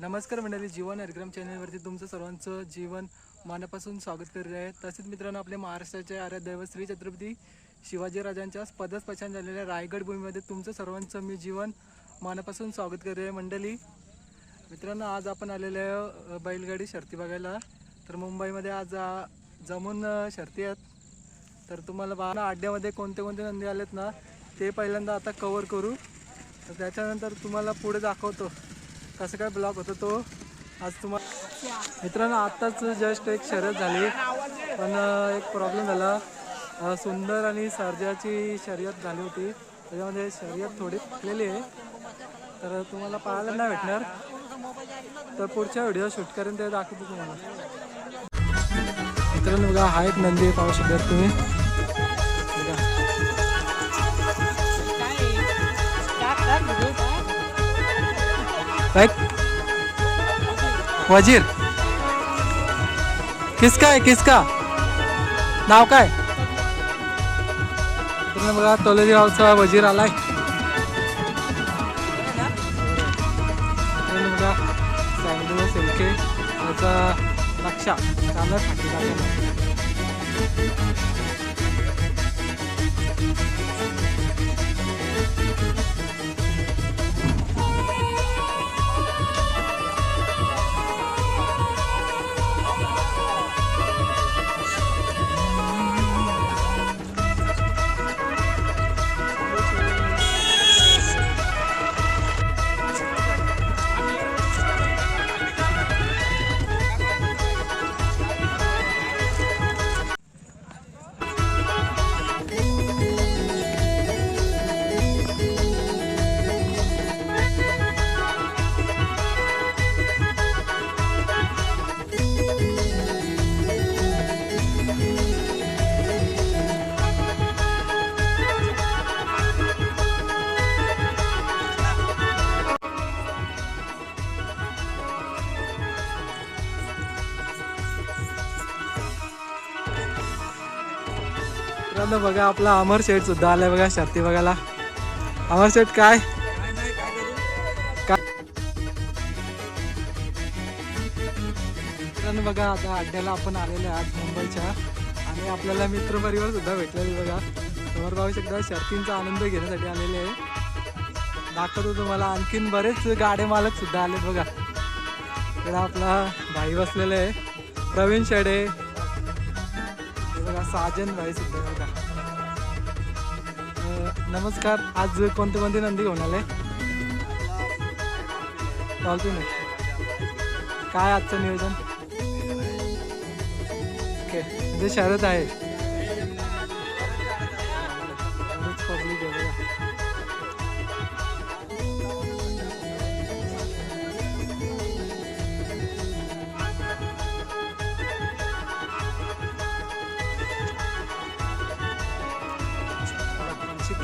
नमस्कार मंडळी जीवन हरिक्रम चॅनलवरती तुमचं सर्वांचं जीवन मनापासून स्वागत करीत आहे. तसेच मित्रांनो आपल्या महाराष्ट्राचे आराध्य श्री छत्रपती शिवाजीराजांच्या पदस्पशान झालेल्या रायगड भूमीमध्ये तुमचं सर्वांचं मी जीवन मनापासून स्वागत करीत आहे. मंडळी मित्रांनो आज आपण आलेलो आहे बैलगाडी शर्ती बघायला. तर मुंबईमध्ये आज जमून शर्ती आहेत. तर तुम्हाला बघा अड्ड्यामध्ये कोणते कोणते नंदी आलेत ना ते पहिल्यांदा आता कवर करू. तर त्याच्यानंतर तुम्हाला पुढे दाखवतो. कसं काय ब्लॉग होतो तो. आज तुम्हाला मित्रांनो आत्ताच जस्ट एक शर्यत झाली. पण एक प्रॉब्लेम झाला. सुंदर आणि सर्जाची शर्यत झाली होती. त्याच्यामध्ये शर्यत थोडी फुटलेली आहे. तर तुम्हाला पाहायला नाही भेटणार. तर पुढच्या व्हिडिओ शूट करून ते दाखवतो तुम्हाला. मित्रांनो बघा हा एक नंदी पाहू शकतात तुम्ही. बघा. काय वजीर. किसका आहे किसका? नाव काय? तुम्ही बघा तोलेरी गावचा वजीर आलाय. मित्रांनो बघा नक्षा चांगला मित्रांनो बघा आपला अमर शेठ सुद्धा आलाय बघा शर्ती बघायला. अमर शेठ काय? काय मित्रांनो बघा आता अड्ड्याला आपण आलेले आहे आज मुंबईच्या. आणि आपल्याला मित्रपरिवार सुद्धा भेटलेले बघा. समोर पाहू शकता शर्तींचा आनंद घेण्यासाठी आलेले आहे. दाखवतो तुम्हाला आणखीन बरेच गाडे मालक सुद्धा आले बघा. इकडे आपला भाई बसलेला आहे. प्रवीण शेडे. बघा साजन भाई सुद्धा बघा. नमस्कार आज कोणते कोणते नंदी घेऊन आले? चालतो नाही काय आजचं नियोजन? ओके म्हणजे शरद आहे.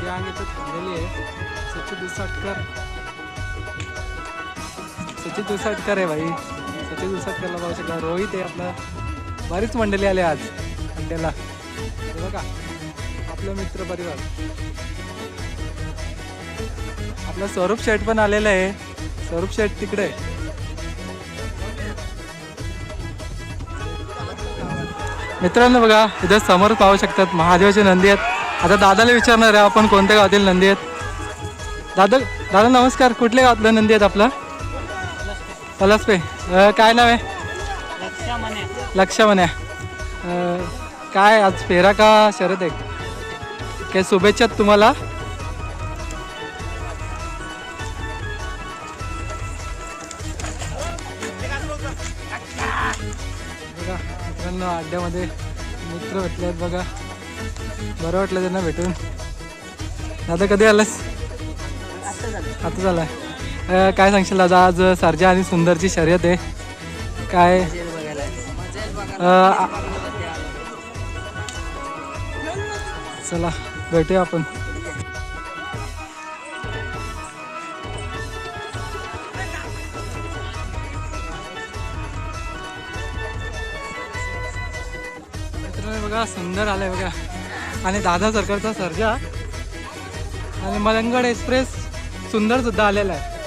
रांग गँग थांबलेली आहे. सचिन दुसाटकर सचिन दुसाटकर आहे भाई. सचिन दुसाटकरला पाहू शकता रोहित आहे आपला. बरीच मंडळी आले आज अड्ड्याला बघा आपलं मित्र परिवार. आपला स्वरूप शेठ पण आलेला आहे. स्वरूप शेठ तिकडे आहे. मित्रांनो बघा इथं समोर पाहू शकतात महादेवाचे नंदी आहेत. आता दादाला विचारणार आहे आपण कोणत्या गावातील नंदी आहेत? दादा दादा नमस्कार कुठल्या गावातलं नंदी आहेत आपलं? पलासपे. काय नाव आहे? लक्ष म्हण्या काय आज फेरा का शरद आहे? काय शुभेच्छा तुम्हाला? मित्रांनो अड्ड्यामध्ये मित्र भेटले आहेत बघा. बरं वाटलं त्यांना भेटून. दादा कधी आलास? आता झालाय काय सांगशील दादा आज सरजा आणि सुंदरची शर्यत आहे. काय? चला भेटूया आपण. बघा सुंदर आलाय बघा. आणि दादा सरकारचा सर्जा. आणि मलंगड एक्सप्रेस सुंदर सुद्धा आलेला आहे.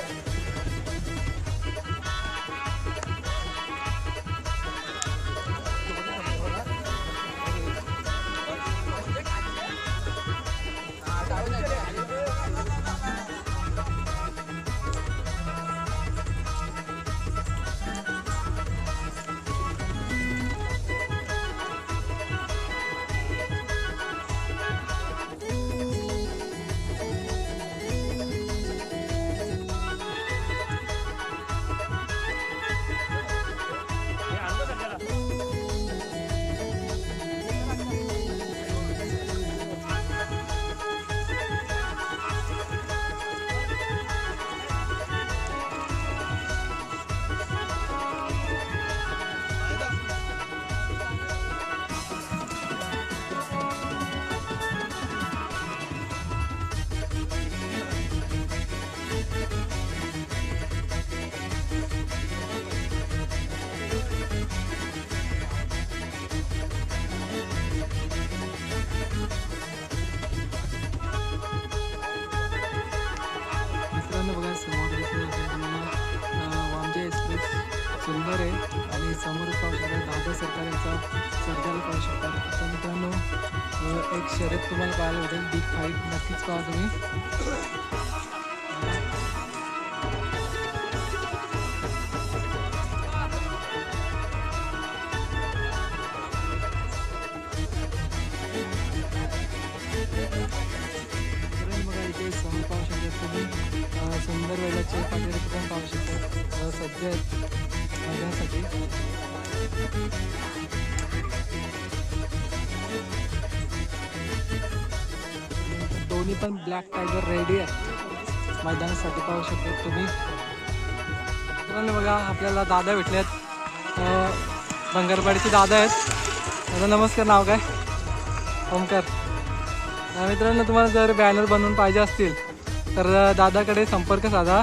आणि समोर पाहू दादा सरकार यांचा सरदार पाहू शकता. तर मित्रांनो एक शर्यत तुम्हाला पाहायला भेटेल बिग फाईट नक्कीच पाहा तुम्ही. मित्रांनो तुम्ही. सुंदर वेळाचे पाटील पण पाहू शकता. सध्या आहेत माझ्यासाठी. दोन्ही पण ब्लॅक टायगर रेडी आहेत मैदानासाठी पाहू शकता तुम्ही. मित्रांनो बघा आपल्याला दादा भेटलेत. आहेत बंगारपाडीचे दादा आहेत. दादा नमस्कार नाव काय? ओमकार. मित्रांनो तुम्हाला जर बॅनर बनवून पाहिजे असतील तर दादाकडे संपर्क साधा.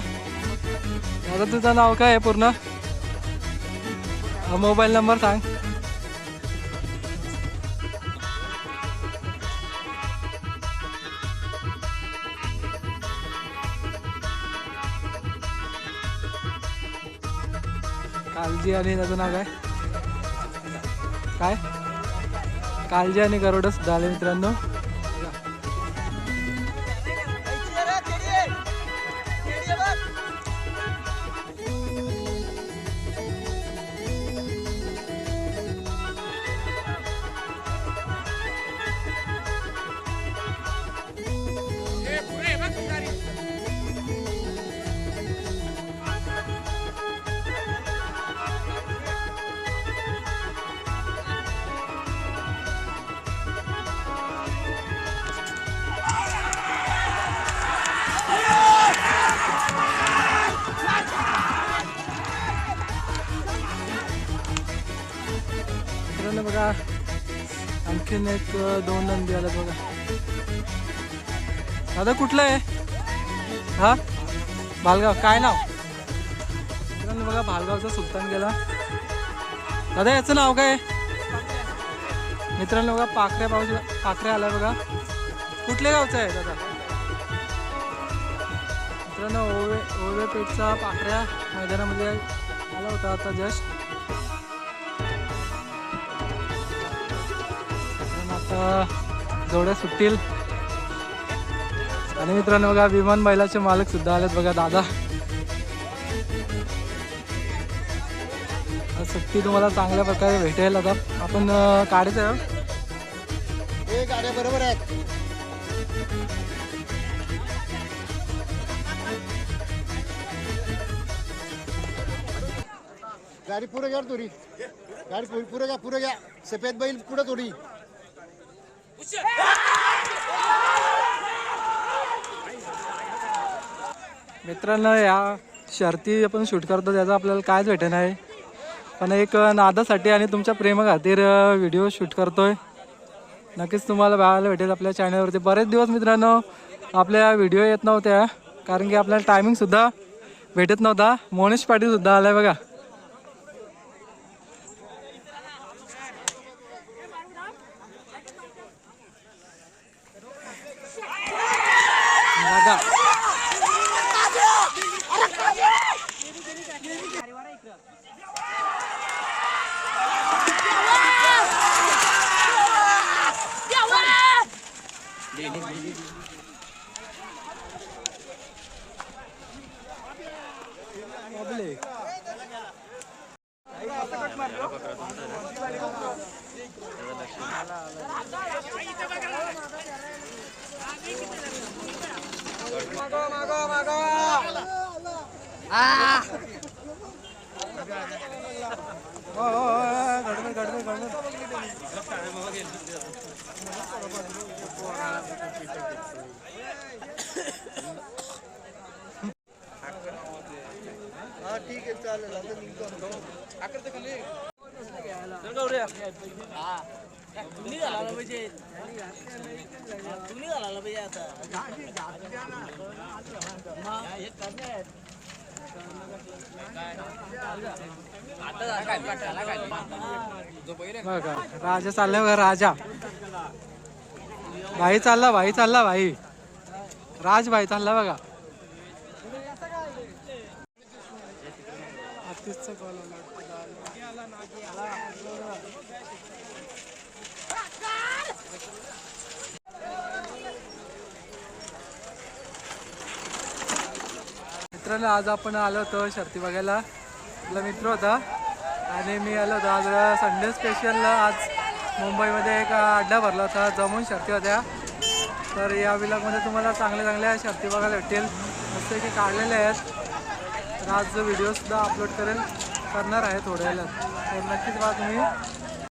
दादा तुझं नाव काय आहे पूर्ण? मोबाईल नंबर सांग. कालजी आणि त्याचं नाव काय? काय? कालजी आणि गरोडस झाले मित्रांनो. बघा. आणखीन एक दोन नंदी आला बघा. दादा कुठलं आहे? हा? भालगाव. काय नाव? बघा भालगावचा सुलतान गेला. दादा याचं नाव काय? मित्रांनो बघा पाखऱ्या पाऊस पाखऱ्या आला बघा. कुठल्या गावचं आहे दादा? मित्रांनो ओवे ओवे पेठचा पाखऱ्या मैदानामध्ये आला होता आता जस्ट. जोड्या सुटतील. आणि मित्रांनो बघा विमान बैलाचे मालक सुद्धा आलेत बघा दादा. सुट्टी तुम्हाला चांगल्या प्रकारे भेटेल आता. आपण अं, काढायचं आहे. हो? गाड्या बरोबर आहेत. गाडी पुढे घ्या थोडी. गाडी पुढे घ्या पुढे घ्या. सफेद बैल पुढे थोडी. मित्रांनो या शर्ती आपण शूट करतो त्याचा आपल्याला कायच भेटत नाही. पण एक नादासाठी आणि तुमच्या प्रेमाखातीर व्हिडिओ शूट करतोय. नक्कीच तुम्हाला बघायला भेटेल आपल्या चॅनलवरती बरेच दिवस मित्रांनो आपल्या व्हिडिओ येत नव्हत्या कारण की आपल्याला टायमिंगसुद्धा भेटत नव्हता. मोनेश पाटीलसुद्धा आला आहे बघा. ठीक आहे चालेल आता निघतो तुम्ही घालायला पाहिजे. तुम्ही घालायला पाहिजे आता. बघा राजा चाललाय बघा राजा. भाई चालला भाई चालला भाई. राज भाई चालला बघा. आला. मित्रांनो आज आपण आलो होतो शर्ती बघायला. आपला मित्र होता. आणि मी आलो होतो आज संडे स्पेशल आज मुंबईमध्ये एक अड्डा भरला होता जमून शर्ती होत्या. तर या विलागमध्ये तुम्हाला चांगल्या चांगल्या शर्ती बघायला भेटेल मस्त की काढलेले आहेत. तर आज व्हिडिओसुद्धा अपलोड करेल करणार आहे थोड्या वेळात. तर नक्कीच बघा तुम्ही.